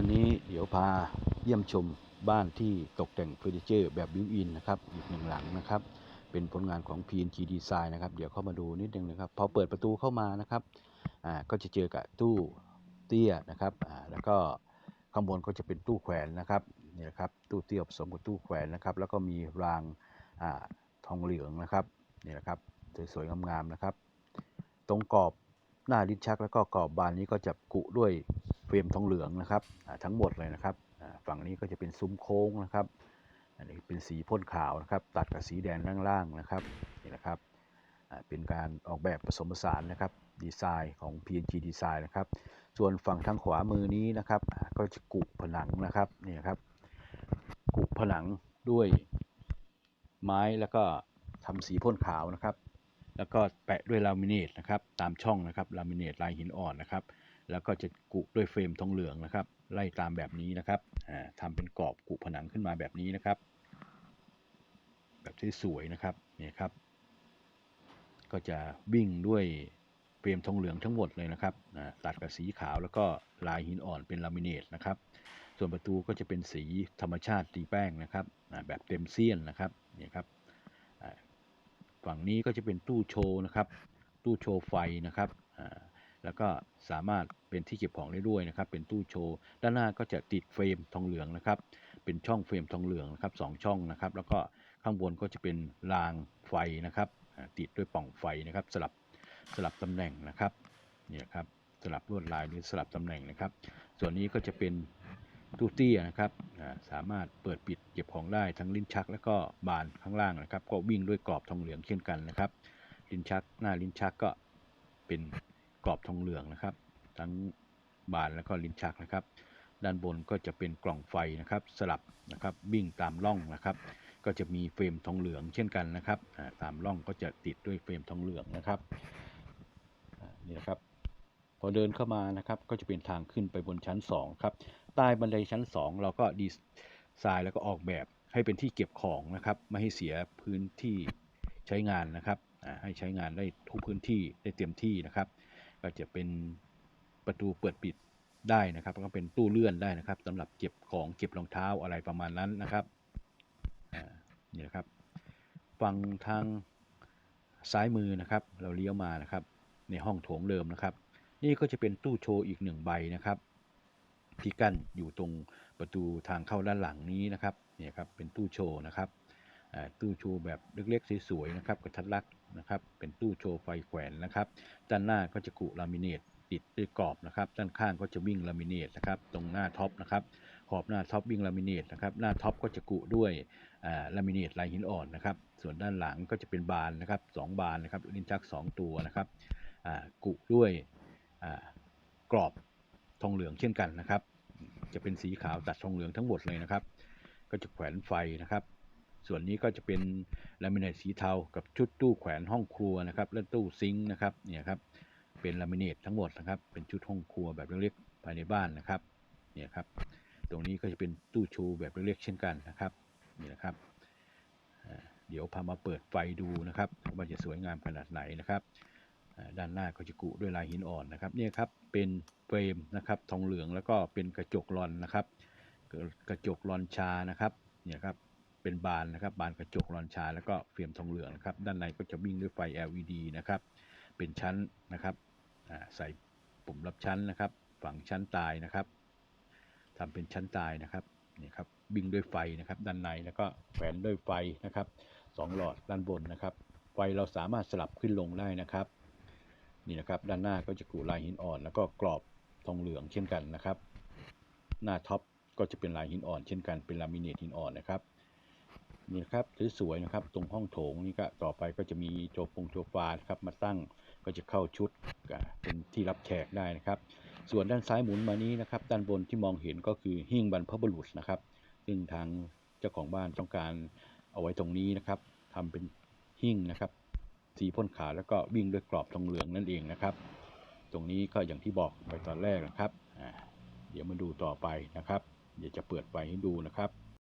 วันนี้เดี๋ยวพาเยี่ยมชมบ้านที่ตกแต่งเฟอร์นิเจอร์แบบบิวอินนะครับอีกหนึ่งหลังนะครับ เป็นผลงานของ PNG Design นะครับ เดี๋ยวเข้ามาดูนิดนึงนะครับ พอเปิดประตูเข้ามานะครับอ่าก็จะเจอกับตู้เตี้ยนะครับอ่าแล้วก็ข้างบนก็จะเป็นตู้แขวนนะครับนี่นะครับตู้เตี้ยผสมกับตู้แขวนนะครับ แล้วก็มีรางอ่าทองเหลืองนะครับนี่นะครับสวยๆงามๆนะครับ ตรงกรอบหน้าลิ้นชักแล้วก็กรอบบานนี้ก็จะกุด้วย เฟรมทองเหลืองนะครับทั้งหมดเลยนะครับฝั่งนี้ก็จะเป็นซุ้มโค้งนะครับอันนี้เป็นสีพ่นขาวนะครับ ตัดกับสีแดงล่างๆนะครับนี่นะครับเป็นการออกแบบผสมผสานนะครับดีไซน์ของ PNG Design นะครับ ส่วนฝั่งทางขวามือนี้นะครับ ก็จะกุผนังนะครับนี่นะครับกุผนังด้วยไม้แล้วก็ทำสีพ่นขาวนะครับ แล้วก็แปะด้วยลามิเนตนะครับ ตามช่องนะครับลามิเนตลายหินอ่อนนะครับ แล้วก็จะกุด้วยเฟรมทองเหลืองนะครับ ไล่ตามแบบนี้นะครับอ่าทำเป็นกรอบกุผนังขึ้นมาแบบนี้นะครับ แบบที่สวยนะครับนี่ครับ ก็จะวิ่งด้วยเฟรมทองเหลืองทั้งหมดเลยนะครับตัดกับสีขาวแล้วก็ลายหินอ่อนเป็นลามิเนตนะครับ ส่วนประตูก็จะเป็นสีธรรมชาติตีแป้งนะครับแบบเต็มเสี้ยนนะครับนี่ครับฝั่งนี้ก็จะเป็นตู้โชว์นะครับ ตู้โชว์ไฟนะครับ แล้วก็สามารถเป็นที่เก็บของได้ด้วยนะครับ เป็นตู้โชว์ ด้านหน้าก็จะติดเฟรมทองเหลืองนะครับ เป็นช่องเฟรมทองเหลืองนะครับสองช่องนะครับ แล้วก็ข้างบนก็จะเป็นรางไฟนะครับ ติดด้วยป่องไฟนะครับ สลับสลับตำแหน่งนะครับเนี่ยครับสลับลวดลายหรือสลับตำแหน่งนะครับ ส่วนนี้ก็จะเป็นตู้เตี้ยนะครับสามารถเปิดปิดเก็บของได้ทั้งลิ้นชัก แล้วก็บานข้างล่างนะครับ ก็วิ่งด้วยกรอบทองเหลืองเช่นกันนะครับ ลิ้นชักหน้าลิ้นชักก็เป็น กรอบทองเหลืองนะครับ ทั้งบานแล้วก็ลิ้นชักนะครับ ด้านบนก็จะเป็นกล่องไฟนะครับ สลับนะครับวิ่งตามร่องนะครับ ก็จะมีเฟรมทองเหลืองเช่นกันนะครับตามร่องก็จะติดด้วยเฟรมทองเหลืองนะครับนี่นะครับพอเดินเข้ามานะครับก็จะเป็นทางขึ้นไปบนชั้น2ครับใต้บันไดชั้น 2 เราก็ดีไซน์แล้วก็ออกแบบให้เป็นที่เก็บของนะครับ ไม่ให้เสียพื้นที่ใช้งานนะครับให้ใช้งานได้ทุกพื้นที่ได้เต็มที่นะครับ ก็จะเป็นประตูเปิดปิดได้นะครับก็เป็นตู้เลื่อนได้นะครับสำหรับเก็บของเก็บรองเท้าอะไรประมาณนั้นนะครับนี่นะครับ ฝั่งทางซ้ายมือนะครับ เราเลี้ยวมานะครับ ในห้องโถงเดิมนะครับ นี่ก็จะเป็นตู้โชว์อีกหนึ่งใบนะครับ ที่กั้นอยู่ตรงประตูทางเข้าด้านหลังนี้นะครับ เนี่ยครับเป็นตู้โชว์นะครับ ตู้โชว์แบบเล็กๆสวยๆนะครับกระทัดรัดนะครับเป็นตู้โชว์ไฟแขวนนะครับ ด้านหน้าก็จะกุลามิเนตติดด้วยกรอบนะครับ ด้านข้างก็จะวิ่งลามิเนตนะครับ ตรงหน้าท็อปนะครับ ขอบหน้าท็อปวิ่งลามิเนตนะครับ หน้าท็อปก็จะกุด้วยอ่าลามิเนตลายหินอ่อนนะครับ ส่วนด้านหลังก็จะเป็นบานนะครับสองบานนะครับลิ้นชักสองตัวนะครับกุด้วยกรอบทองเหลืองเช่นกันนะครับ จะเป็นสีขาวตัดทองเหลืองทั้งหมดเลยนะครับ ก็จะแขวนไฟนะครับ ส่วนนี้ก็จะเป็นลามิเนตสีเทากับชุดตู้แขวนห้องครัวนะครับและตู้ซิงค์นะครับเนี่ยครับเป็นลามิเนตทั้งหมดนะครับเป็นชุดห้องครัวแบบเล็กๆภายในบ้านนะครับเนี่ยครับตรงนี้ก็จะเป็นตู้โชว์แบบเล็กๆเช่นกันนะครับนี่นะครับเดี๋ยวพามาเปิดไฟดูนะครับว่าจะสวยงามขนาดไหนนะครับด้านหน้าก็จะกุด้วยลายหินอ่อนนะครับเนี่ยครับเป็นเฟรมนะครับทองเหลืองแล้วก็เป็นกระจกลอนนะครับ กระกระจกลอนชานะครับเนี่ยครับ เป็นบานนะครับ บานกระจกลอนชา แล้วก็เฟรมทองเหลืองนะครับ ด้านในก็จะวิ่งด้วยไฟ LED นะครับ เป็นชั้นนะครับใส่ปุ่มรับชั้นนะครับ ฝั่งชั้นตายนะครับทำเป็นชั้นตายนะครับนี่ครับวิ่งด้วยไฟนะครับ ด้านในแล้วก็แขวนด้วยไฟนะครับสองหลอดด้านบนนะครับ ไฟเราสามารถสลับขึ้นลงได้นะครับนี่นะครับด้านหน้าก็จะกูลายหินอ่อน แล้วก็กรอบทองเหลืองเช่นกันนะครับ หน้าท็อปก็จะเป็นลายหินอ่อนเช่นกันเป็นลามิเนตหินอ่อนนะครับ นี่นะครับสวยๆนะครับ ตรงห้องโถงนี่ก็ต่อไปก็จะมีโจฟงโซฟานะครับมาตั้งก็จะเข้าชุดเป็นที่รับแขกได้นะครับ ส่วนด้านซ้ายหมุนมานี้นะครับ ด้านบนที่มองเห็นก็คือหิ้งบรรพบุรุษนะครับ ซึ่งทางเจ้าของบ้านต้องการเอาไว้ตรงนี้นะครับทำเป็นหิ้งนะครับ สีพ่นขาวแล้วก็วิ่งด้วยกรอบทองเหลืองนั่นเองนะครับ ตรงนี้ก็อย่างที่บอกไปตอนแรกนะครับเดี๋ยวมาดูต่อไปนะครับ เดี๋ยวจะเปิดไฟให้ดูนะครับ